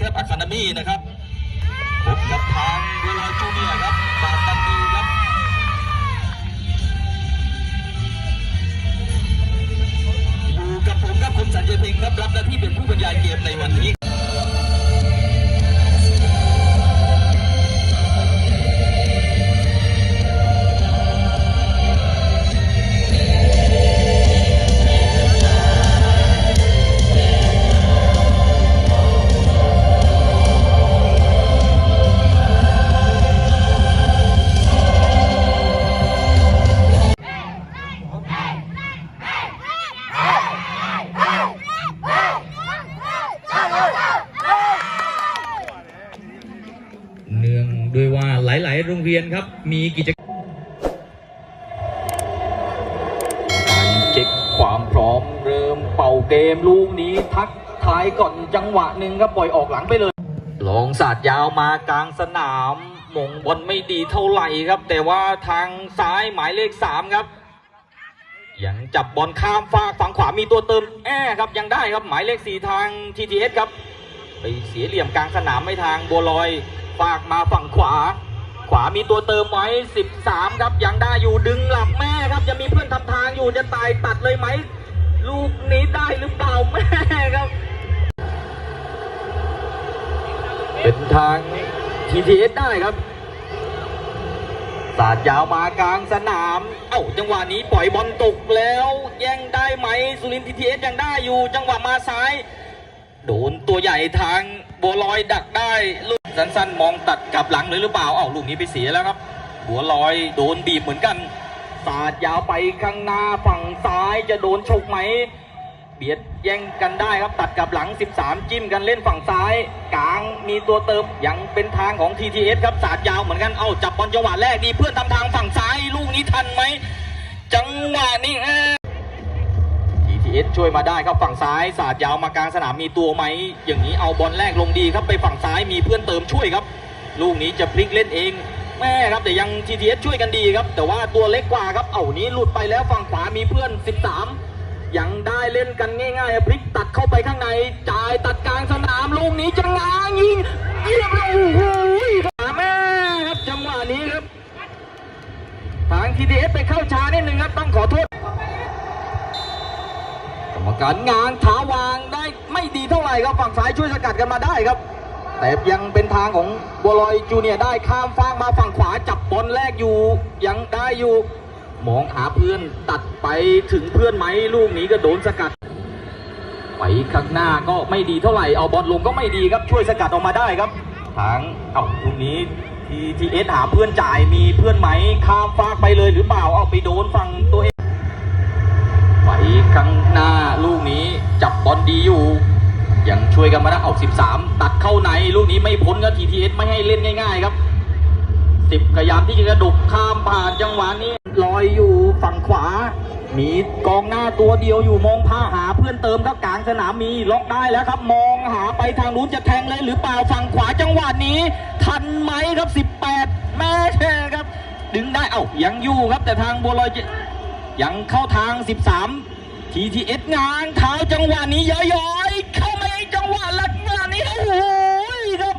สุรินทีทีเอสครับอะคาเดมี่นะครับพบกับทางเวลาจูเนี มีกิจกรรมการเช็คความพร้อมเริ่มเป่าเกมลูกนี้ทักทายก่อนจังหวะหนึ่งครับปล่อยออกหลังไปเลยลองสาดยาวมากลางสนามหมงบอลไม่ดีเท่าไหร่ครับ แต่ว่าทางซ้ายหมายเลขสามครับยังจับบอลข้ามฟากฝั่งขวามีตัวเติมแอครับยังได้ครับหมายเลขสี่ทาง TTS ครับ ไปเสียเหลี่ยมกลางสนามไม่ทางบัวลอย ฝากมาฝั่งขวา ขวามีตัวเติมไว้ 13 ครับยังได้อยู่ดึงหลับแม่ครับจะมีเพื่อนทำทางอยู่จะตายตัดเลยไหม ลูกนี้ได้หรือเปล่าแม่ครับ เป็นทาง TTS ได้ครับสาดยาวมากลางสนาม เอ้าจังหวะนี้ปล่อยบอลตกแล้วแย่งได้ไหมสุรินทร์ TTS ยังได้อยู่ จังหวะมาซ้าย โดนตัวใหญ่ทางบัวลอยดักได้ลูก สั้นๆ มองตัดกลับหลังเลยหรือเปล่าเอาลูกนี้ไปเสียแล้วครับบัวลอยโดนบีบเหมือนกันสาดยาวไปข้างหน้าฝั่งซ้ายจะโดนฉกไหม เบียดแย่งกันได้ครับตัดกลับหลัง 13 จิ้มกันเล่นฝั่งซ้าย กลางมีตัวเติมยังเป็นทางของ TTS ครับสาดยาวเหมือนกัน เอาจับบอลจังหวะแรกดีเพื่อนทำทางฝั่งซ้าย ลูกนี้ทันไหม จังหวะนี้ ย TTS ช่วยมาได้ครับฝั่งซ้ายสาดยาวมากลางสนามมีตัวไหมอย่างนี้เอาบอลแรกลงดีครับไปฝั่งซ้ายมีเพื่อนเติมช่วยครับ ลูกนี้จะพลิกเล่นเองแม่ครับแต่ยัง TTS ช่วยกันดีครับ แต่ว่าตัวเล็กกว่าครับเอานี้หลุดไปแล้วฝั่งขวามีเพื่อน 13 ยังได้เล่นกันง่ายๆพลิกตัดเข้าไปข้างในจ่ายตัดกลางสนามลูกนี้จะง้างยิงเยี่ยมเลยโอ้โหขาแม่ครับจังหวะนี้ครับทาง TTS ไปเข้าช้านิดนึงครับต้องขอโทษ การงานถาวางได้ไม่ดีเท่าไหร่ครับฝั่งซ้ายช่วยสกัดกันมาได้ครับ แต่ยังเป็นทางของบัวลอยจูเนียได้ข้ามฟากมาฝั่งขวาจับบอลแรกอยู่ ยังได้อยู่ มองหาเพื่อนตัดไปถึงเพื่อนไหมลูกนี้ก็โดนสกัด ไปข้างหน้าก็ไม่ดีเท่าไหร่เอาบอลลงก็ไม่ดีครับช่วยสกัดออกมาได้ครับทางเอาลูกนี้ทีทีเอสหาเพื่อนจ่ายมีเพื่อนไหมข้ามฟากไปเลยหรือเปล่าเอาไปโดนฝั่งตัวเอง หน้าลูกนี้จับบอลดีอยู่ ยังช่วยกันมาได้เอา13 ตัดเข้าในลูกนี้ไม่พ้นก็ทีทีเอสไม่ให้เล่นง่าย ๆ ครับสิบพยายามที่จะกระดกข้ามผ่านจังหวะนี้ลอยอยู่ฝั่งขวา มีกองหน้าตัวเดียวอยู่มองผ้าหาเพื่อนเติมครับกลางสนามมีล็อกได้แล้วครับ มองหาไปทางนู้นจะแทงเลยหรือเปล่าฝั่งขวาจังหวะนี้ ทันไหมครับ 18 แม่เชครับ ดึงได้เอ้ายังอยู่ครับแต่ทางบัวลอยยังเข้าทาง 13 TTS งานเท้าจังหวะนี้ย้อยๆเข้ามาอีกจังหวะลัดงานนี้โอ้โหครับ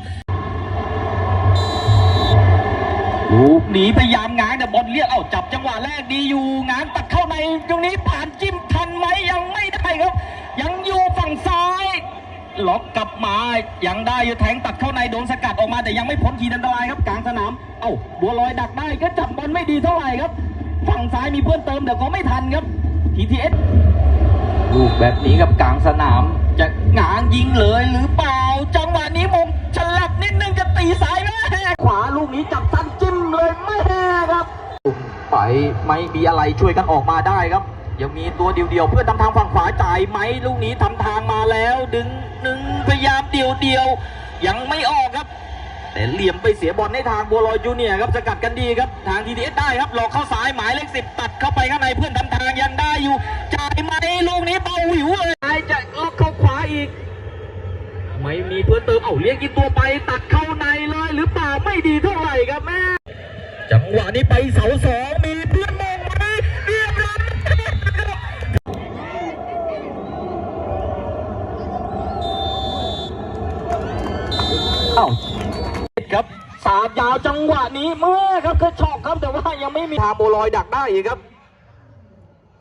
ลูกหนีพยายามง้างแต่บอลเรียกเอาจับจังหวะแรกดีอยู่งางตัดเข้าในตรงนี้ผ่านจิ้มทันไหมยังไม่ได้ครับ ยังอยู่ฝั่งซ้ายล็อกกลับมายังได้อยู่แทงตัดเข้าในโดนสกัดออกมาแต่ยังไม่พ้นขีดอันตรายครับกลางสนามเอ้าบัวลอยดักได้ก็จับบอลไม่ดีเท่าไหร่ครับ ฝั่งซ้ายมีเพื่อนเติมแต่ก็ไม่ทันครับ TTS ลูกแบบนี้กับกลางสนาม จะหงางยิงเลยหรือเปล่า จังหวะนี้มงฉลับนิดนึงจะตีสายแม่ขวาลูกนี้จับสั้นจิ้มเลยแม่ครับไปไม่มีอะไรช่วยกันออกมาได้ครับ ยังมีตัวเดียวๆเพื่อนทำทางฝั่งขวาจ่ายไหมลูกนี้ทำทางมาแล้ว ดึงหนึ่งพยายามเดียวๆยังไม่ออกครับ แต่เหลี่ยมไปเสียบอลในทางบัวลอยจูเนียร์ครับสกัดกันดีครับ ทางทีดีเอสได้ครับหลอกเข้าซ้ายหมายเลขสิบตัดเข้าไปข้างในเพื่อนทำทางยังได้อยู่จ่ายมาในลูกนี้เบาหวิวเลยไอจะล็อกเข้าขวาอีก ไม่มีเพื่อนเติมเอาเลี้ยงกินตัวไปตัดเข้าในเลยหรือเปล่าไม่ดีเท่าไหร่ครับแม่จังหวะนี้ไปเสาสองมีเพื่อนมองไหมเรียบร้อยเอ้าครับสาดยาวจังหวะนี้เมื่อครับกระชอกครับแต่ว่ายังไม่มีทาโบลอยดักได้อีกครับ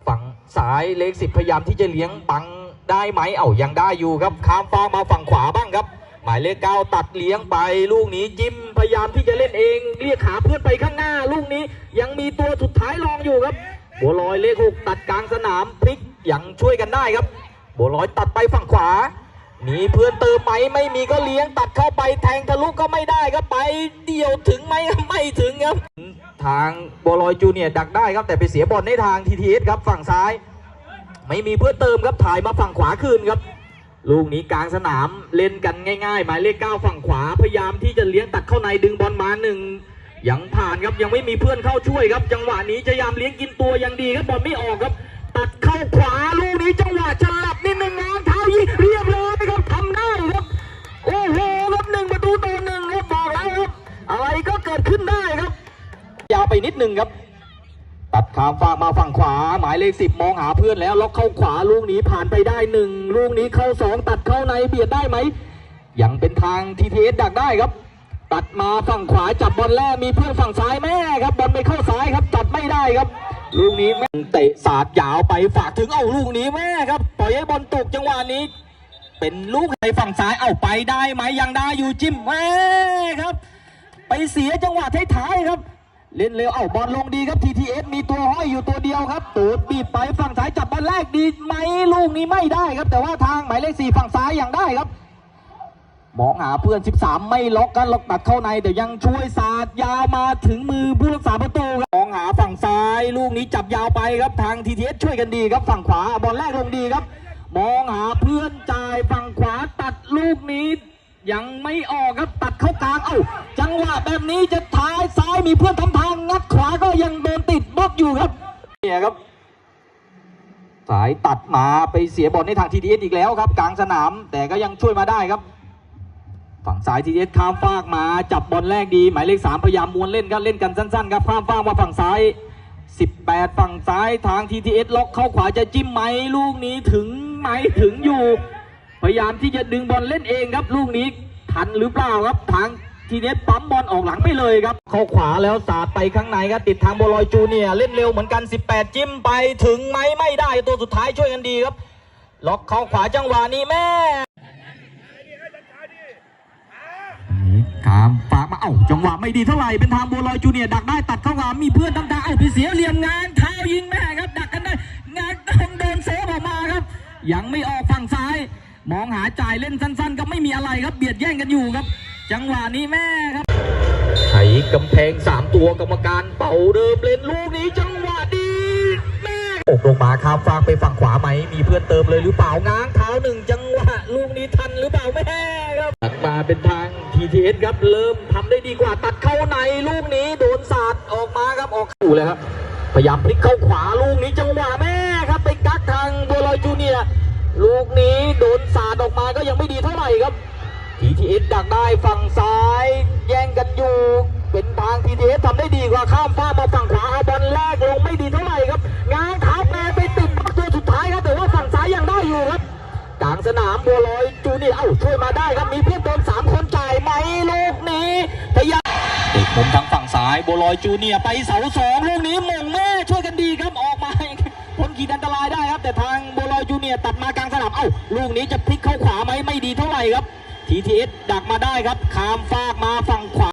ฝั่งซ้ายเลขสิบพยายามที่จะเลี้ยงบังได้ไหมเอ้ายังได้อยู่ครับข้ามฟางมาฝั่งขวาบ้างครับ หมายเลขเก้าตัดเลี้ยงไปลูกนี้จิ้มพยายามที่จะเล่นเอง เรียกหาเพื่อนไปข้างหน้า ลูกนี้ยังมีตัวสุดท้ายรองอยู่ครับ บัวลอยเลขหกตัดกลางสนามพลิกยังช่วยกันได้ครับ บัวลอยตัดไปฝั่งขวา มีเพื่อนเติมไหมไม่มีก็เลี้ยงตัดเข้าไปแทงทะลุก็ไม่ได้ครับไปเดี่ยวถึงไหมไม่ถึงครับ ทางบัวลอยจูเนียดักได้ครับแต่ไปเสียบอลในทางทีทีเอสครับฝั่งซ้าย ไม่มีเพื่อนเติมครับถ่ายมาฝั่งขวาคืนครับลูกนี้กลางสนามเล่นกันง่ายๆ หมายเลขเก้าฝั่งขวาพยายามที่จะเลี้ยงตัดเข้าในดึงบอลมาหนึ่งยังผ่านครับยังไม่มีเพื่อนเข้าช่วยครับ จังหวะนี้จะยามเลี้ยงกินตัวยังดีครับบอลไม่ออกครับ ตัดเข้าขวาลูกนี้จังหวะฉลับนิดนึงงานเท้ายิง กิดขึ้นได้ครับ ยาวไปนิดนึงครับ ตัดขามฟางมาฝั่งขวา หมายเลขสิบมองหาเพื่อนแล้วล็อกเข้าขวาลูกนี้ผ่านไปได้หนึ่งลูกนี้เข้าสองตัดเข้าในเบียดได้ไหมยังเป็นทางทีทีเอสดักได้ครับ ตัดมาฝั่งขวาจับบอลแรกมีเพื่อนฝั่งซ้ายแม่ครับบอลไปเข้าซ้ายครับจับไม่ได้ครับ ลูกนี้แม่เตะสาดยาวไปฝากถึงเอ้าลูกนี้แม่ครับปล่อยให้บอลตกจังหวะนี้ เป็นลูกในฝั่งซ้ายเอาไปได้ไหมยังได้อยู่จิ้มแม่ครับ ไปเสียจังหวะท้ายๆครับ เล่นเร็วเอ้าบอลลงดีครับ TTS มีตัวห้อยอยู่ตัวเดียวครับตูดบีบไปฝั่งซ้ายจับบอลแรกดีไหมลูกนี้ไม่ได้ครับ แต่ว่าทางหมายเลขสี่ฝั่งซ้ายอย่างได้ครับมองหาเพื่อน 13 ไม่ล็อกกันล็อกตัดเข้าในแต่ยังช่วยสาดยาวมาถึงมือผู้รักษาประตูครับมองหาฝั่งซ้าย ลูกนี้จับยาวไปครับทาง TTS ช่วยกันดีครับฝั่งขวาบอลแรกลงดีครับ มองหาเพื่อนจ่ายฝั่งขวาตัดลูกนี้ ยังไม่ออกครับตัดเข้ากลางเอ้าจังหวะแบบนี้จะท้ายซ้ายมีเพื่อนทำทางงัดขวาก็ยังโดนติดบล็อกอยู่ครับเนี่ยครับ สายตัดมาไปเสียบอลในทางทีดีเอสอีกแล้วครับ กลางสนามแต่ก็ยังช่วยมาได้ครับ ฝั่งซ้ายทีดีเอสข้ามฟากมาจับบอลแรกดีหมายเลขสามพยายามมวนเล่นครับเล่นกันสั้นๆครับข้ามฟากมาฝั่งซ้าย 18 ฝั่งซ้ายทาง TTS ล็อกเข้าขวาจะจิ้มไหมลูกนี้ถึงไหมถึงอยู่ พยายามที่จะดึงบอลเล่นเองครับ ลูกนี้ทันหรือเปล่าครับทางทีเนสปั๊มบอลออกหลังไปเลยครับ เข้าขวาแล้วสาดไปข้างในครับติดทางบอลอยจูเนียร์เล่นเร็วเหมือนกัน 18 จิ้มไปถึงไหมไม่ได้ตัวสุดท้ายช่วยกันดีครับ ล็อกเข้าขวาจังหวะนี้แม่ขามฝากมาเอ้าจังหวะไม่ดีเท่าไหร่เป็นทางบัวลอยจูเนียร์ดักได้ตัดเข้ามามีเพื่อนทำทางเอ้าไปเสียเหลี่ยมงานเท้ายิงแม่ครับ ดักกันได้งานต้องเดินเซฟออกมาครับ ยังไม่ออกฝั่งซ้าย มองหาจ่ายเล่นสั้นๆ ก็ไม่มีอะไรครับเบียดแย่งกันอยู่ครับ จังหวะนี้แม่ครับไถกำแพงสามตัวกรรมการเป่าเดิมเล่นลูกนี้จังหวะดีแม่อกลงมาข้ามฟางไปฝั่งขวาไหมมีเพื่อนเติมเลยหรือเปล่าง้างเท้าหนึ่งจังหวะลูกนี้ทันหรือเปล่าแม่ครับตัดมาเป็นทาง TTS ครับเริ่มทำได้ดีกว่าตัดเข้าในลูกนี้โดนสาดออกมาครับออกอยู่เลยครับพยายามพลิกเข้าขวาลูกนี้จังหวะแม่ ลูกนี้โดนสาดออกมาก็ยังไม่ดีเท่าไหร่ครับ TTS ดักได้ฝั่งซ้าย แย่งกันอยู่ เป็นทาง TTS ทำได้ดีกว่าข้ามฟ้ามาฝั่งขวาเอาบอลแรกลงไม่ดีเท่าไหร่ครับง้างเท้าแปรไปติดตัวสุดท้ายครับแต่ว่าฝั่งซ้ายยังได้อยู่ครับกลางสนามบัวลอยจูเนียเอ้าช่วยมาได้ครับมีเพื่อนโดนสามคนจ่ายไหมลูกนี้พยายามเด็กมุมทางฝั่งซ้ายบัวลอยจูเนียไปเสาสองลูกนี้มงแม่ช่วยกันดีครับออกมาพ้นขีดอันตรายได้ครับ แต่ทางบัวลอยจูเนียตัดมากลาง อ้าลูกนี้จะพลิกเข้าขวาไหมไม่ดีเท่าไหร่ครับ TTS ดักมาได้ครับขามฟากมาฝั่งขวา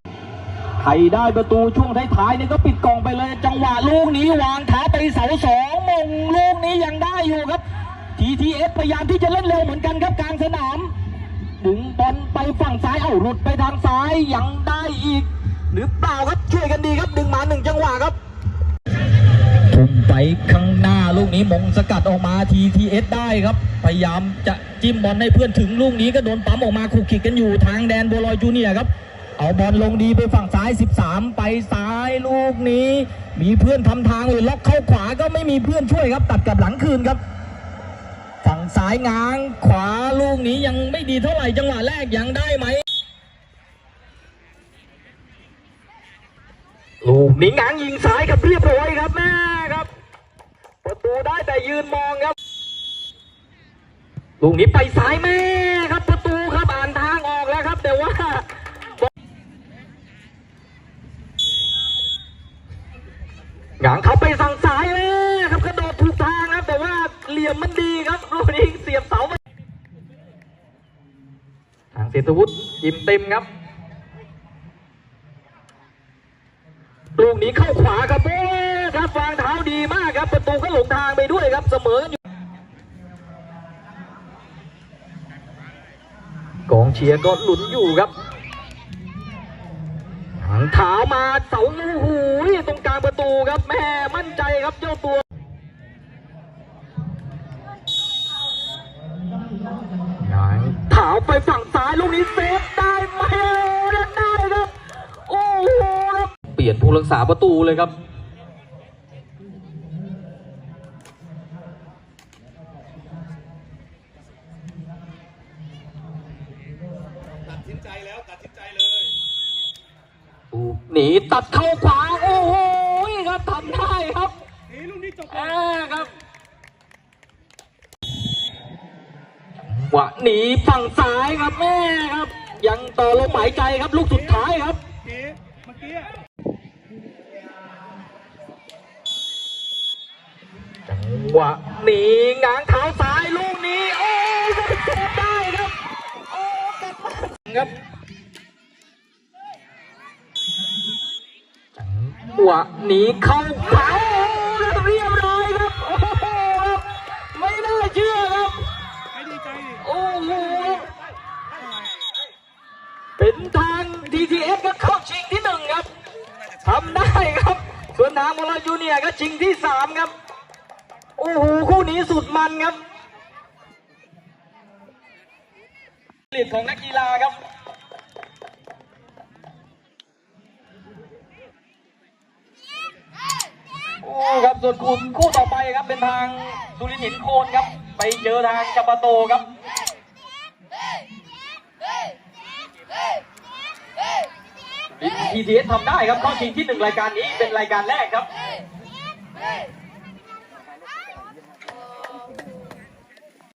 ใครได้ประตูช่วงท้ายๆเนี่ยก็ปิดกล่องไปเลย จังหวะลูกนี้วางเท้าไปเสาสองมงลูกนี้ยังได้อยู่ครับ TTS พยายามที่จะเล่นเร็วเหมือนกันครับกลางสนามดึงบอลไปฝั่งซ้ายเอ้าหลุดไปทางซ้ายยังได้อีก หรือเปล่าครับช่วยกันดีครับดึงมาหนึ่งจังหวะครับ ทุ่มไปข้างหน้าลูกนี้มงสกัดออกมา TTS ได้ครับ พยายามจะจิ้มบอลให้เพื่อนถึงลูกนี้ก็โดนปั๊มออกมาคุกคิกกันอยู่ทางแดนบัวลอยจูเนียครับ เอาบอลลงดีไปฝั่งซ้าย 13 ไปซ้ายลูกนี้ มีเพื่อนทำทางเลยล็อกเข้าขวาก็ไม่มีเพื่อนช่วยครับ ตัดกับหลังคืนครับฝั่งซ้ายง้างขวาลูกนี้ยังไม่ดีเท่าไหร่จังหวะแรกยังได้ไหมลูกนี้ง้างยิงซ้ายกับเรียบร้อยครับแม่ ประตูได้แต่ยืนมองครับลูกนี้ไปซ้ายแม่ครับประตูครับอ่านทางออกแล้วครับ แต่ว่าหยางเขาไปสั่งสายเลยครับกระโดดถูกทางครับ แต่ว่าเหลี่ยมมันดีครับลูกนี้เสียบเสาไปทางเศรษฐวุฒิอิ่มเต็มครับ ครับประตูก็หลงทางไปด้วยครับเสมอกันอยู่กองเชียร์ก็หลุนอยู่ครับหางเท้ามาเสาโอ้โหตรงกลางประตูครับแม่มั่นใจครับเจ้าตัวหางเท้าไปฝั่งซ้ายลูกนี้เซฟได้ไหมได้ครับโอ้โหเปลี่ยนผู้รักษาประตูเลยครับ ตัดสิ นใจแล้วตัดสินใจเลยหนีตัดเข้าขวาโอ้โหครับทำได้ครับนี่ลูกนี้จบเออครับวะหนีฝั่งซ้ายครับแม่ครับ ยังต่อลมหายใจครับลูกสุดท้ายครับเมื่อกี้เมื่อกี้อะจังหวะหนีง้างเท้าซ้ายลูกนี้โอ้ยเซฟได้ครับ โอ้กลับมา ครับจังหวะหนีเข้าขวาโอ้เรียบร้อยครับ โอ้โหครับไม่น่าเชื่อครับให้ดีใจดิโอ้โหเป็นทาง DTS ก็เข้าชิงที่หนึ่งครับทำได้ครับ ส่วนทางมอลจูเนียร์ก็ชิงที่สามครับ โอ้โหคู่นี้สุดมันครับ ผลิตของนักกีฬาครับโอ้ครับส่วนคู่คู่ต่อไปครับเป็นทางสุรินทร์หินโคนครับ ไปเจอทางจัปาโตครับทีทีเอสทำได้ครับเข้าชิงที่หนึ่งรายการนี้เป็นรายการแรกครับ